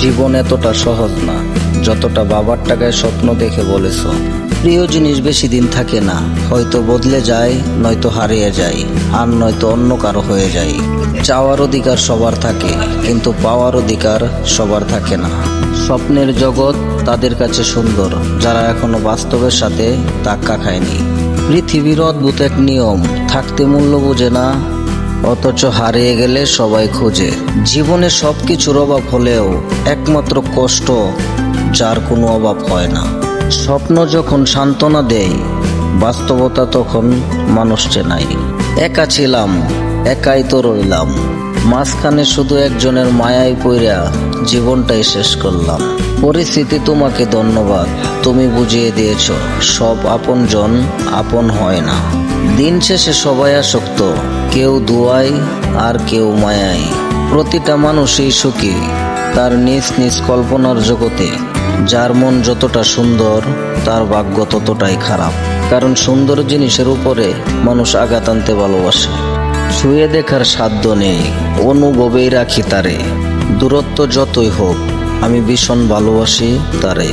জীবন এতটা সহজ না, যতটা বাবার টাকায় স্বপ্ন দেখে বলেছ। প্রিয় জিনিস বেশি দিন থাকে না, হয়তো বদলে যায়, নয়তো হারিয়ে যায়, আর নয়তো অন্য কারও হয়ে যায়। চাওয়ার অধিকার সবার থাকে, কিন্তু পাওয়ার অধিকার সবার থাকে না। স্বপ্নের জগৎ তাদের কাছে সুন্দর, যারা এখনও বাস্তবের সাথে ধাক্কা খায়নি। পৃথিবীর অদ্ভুত এক নিয়ম, থাকতে মূল্য বোঝে না অথচ হারিয়ে গেলে সবাই খোঁজে। জীবনে সব কিছুর অভাব হলেও একমাত্র কষ্ট, যার কোনো অভাব হয় না। স্বপ্ন যখন সান্ত্বনা দেয়, বাস্তবতা তখন মানুষ চেনাই। একা ছিলাম, একাই তো রইলাম। মাঝখানে শুধু একজনের মায়ায় পইরা জীবনটাই শেষ করলাম। পরিস্থিতি তোমাকে ধন্যবাদ, তুমি বুঝিয়ে দিয়েছ, সব আপনজন আপন হয় না। দিন শেষে সবাই আসক্ত কেউ দুয়ায় আর কেউ মায়ায়। প্রতিটা মানুষই সুখী তার নিজ নিজ কল্পনার জগতে। যার মন যতটা সুন্দর, তার ভাগ্য ততটাই খারাপ। কারণ সুন্দর জিনিসের উপরে মানুষ আঘাত আনতে ভালোবাসে। ছুঁয়ে দেখার সাধ্য নেই, অনুভবেই রাখি তারে। দূরত্ব যতই হোক, আমি ভীষণ ভালোবাসি তারে।